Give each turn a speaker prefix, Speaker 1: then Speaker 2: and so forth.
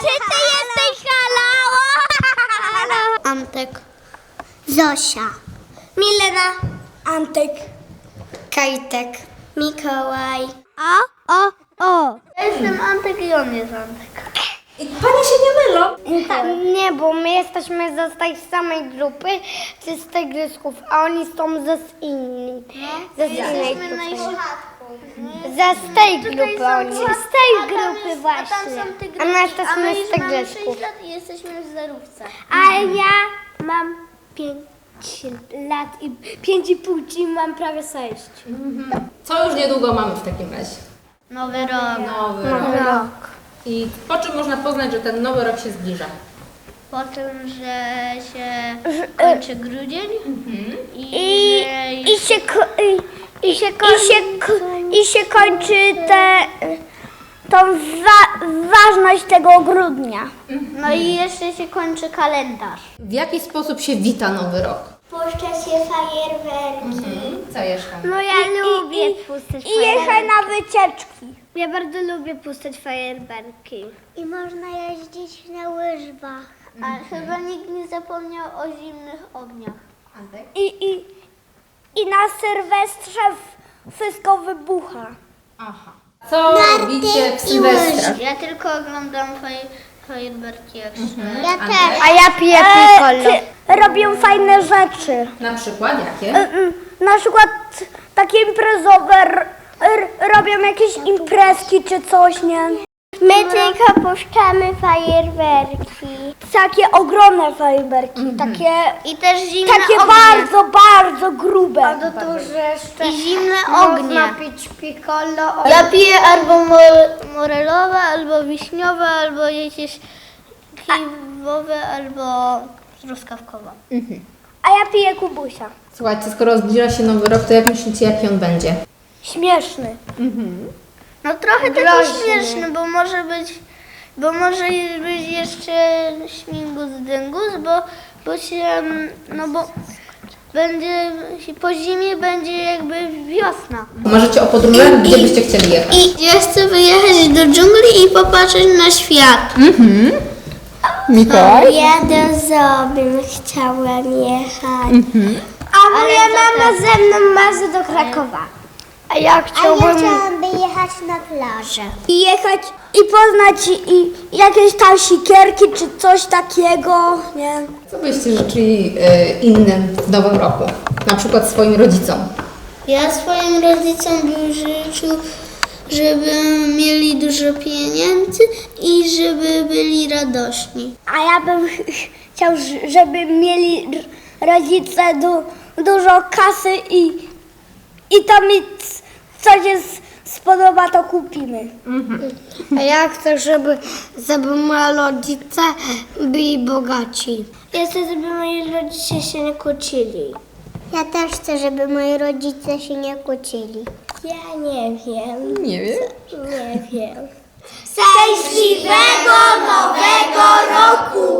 Speaker 1: Czy ty jesteś Halo?
Speaker 2: Antek. Zosia.
Speaker 1: Milena.
Speaker 2: Antek. Kajtek. Mikołaj.
Speaker 1: O, o, o.
Speaker 2: Ja jestem Antek i on jest Antek.
Speaker 3: I panie się nie mylą.
Speaker 2: Nie, bo my jesteśmy ze z tej samej grupy, czy z tygrysków, a oni są ze z innej. Ze z innej grupy. Ze z tej grupy oni. Z tej grupy właśnie. A my jesteśmy z tygrysków.
Speaker 1: i jesteśmy w zerówce.
Speaker 2: A ja mam 5 lat i 5,5, czyli mam prawie 6.
Speaker 3: Co już niedługo mamy w takim razie?
Speaker 1: Nowy rok.
Speaker 3: Nowy rok. I po czym można poznać, że ten nowy rok się zbliża?
Speaker 1: Po tym, że się kończy grudzień i,
Speaker 2: I,
Speaker 1: że
Speaker 2: i, się, ko- i, i, się, ko- i, się, i się kończy te, tą wa- ważność tego grudnia.
Speaker 1: No i jeszcze się kończy kalendarz.
Speaker 3: W jaki sposób się wita nowy rok?
Speaker 2: Puszcza się fajerwerki.
Speaker 3: Co jeszcze?
Speaker 2: No ja lubię puszczać I jechać na wycieczki. Ja bardzo lubię puszczać fajerwerki. I można jeździć na łyżwach.
Speaker 1: A chyba nikt nie zapomniał o zimnych ogniach.
Speaker 3: Antek?
Speaker 2: I, i, i na Sylwestrze wszystko wybucha.
Speaker 3: Aha. Co robicie w Sylwestra?
Speaker 1: Ja tylko oglądam faj, fajerwerki jak się.
Speaker 2: Ja
Speaker 3: Antek?
Speaker 2: A ja piję piccolo. robią fajne rzeczy.
Speaker 3: Na przykład jakie?
Speaker 2: Mm, Na przykład takie imprezowe r- r- robią jakieś imprezki czy coś, nie? My tylko puszczamy fajerwerki. Takie ogromne fajerwerki, takie,
Speaker 1: I też zimne
Speaker 2: takie
Speaker 1: ognie.
Speaker 2: bardzo, bardzo grube. Bardzo duże jeszcze.
Speaker 1: I zimne ognie.
Speaker 2: Można pić piccolo.
Speaker 1: Ja piję albo mo- morelowe, albo wiśniowe, albo jakieś kiwowe, albo truskawkowe.
Speaker 2: A ja piję kubusia.
Speaker 3: Słuchajcie, skoro zbliża się nowy rok, to jak myślicie, jaki on będzie?
Speaker 2: Śmieszny.
Speaker 1: No trochę taki
Speaker 2: Groźny.
Speaker 1: śmieszny, bo może być, bo może być jeszcze śmigus dyngus, bo, bo się, mm, no bo będzie, po zimie będzie jakby wiosna.
Speaker 3: Marzycie o podróżach? Gdzie byście chcieli jechać?
Speaker 1: I ja chcę wyjechać do dżungli i popatrzeć na świat.
Speaker 3: Mikołaj?
Speaker 2: Ja do Zoby chciałem jechać. A moja mama ze mną marzy do Krakowa. A ja chciałbym...
Speaker 4: A ja chciałam jechać na plażę.
Speaker 2: I jechać i poznać i, jakieś tam sikierki czy coś takiego, nie?
Speaker 3: Co byście życzyli y, innym w nowym roku? Na przykład swoim rodzicom.
Speaker 1: Ja swoim rodzicom bym życzył, żeby mieli dużo pieniędzy i żeby byli radośni.
Speaker 2: A ja bym ch- chciał, ż- żeby mieli r- rodzice du, dużo kasy i, i to mi c- coś jest spodoba, to kupimy.
Speaker 4: A ja chcę, żeby, żeby moi rodzice byli bogaci.
Speaker 2: Ja chcę, żeby moi rodzice się nie kłócili.
Speaker 4: Ja też chcę, żeby moi rodzice się nie kłócili.
Speaker 2: Ja nie wiem.
Speaker 3: Nie wiem.
Speaker 2: Nie wiem. Szczęśliwego Nowego Roku!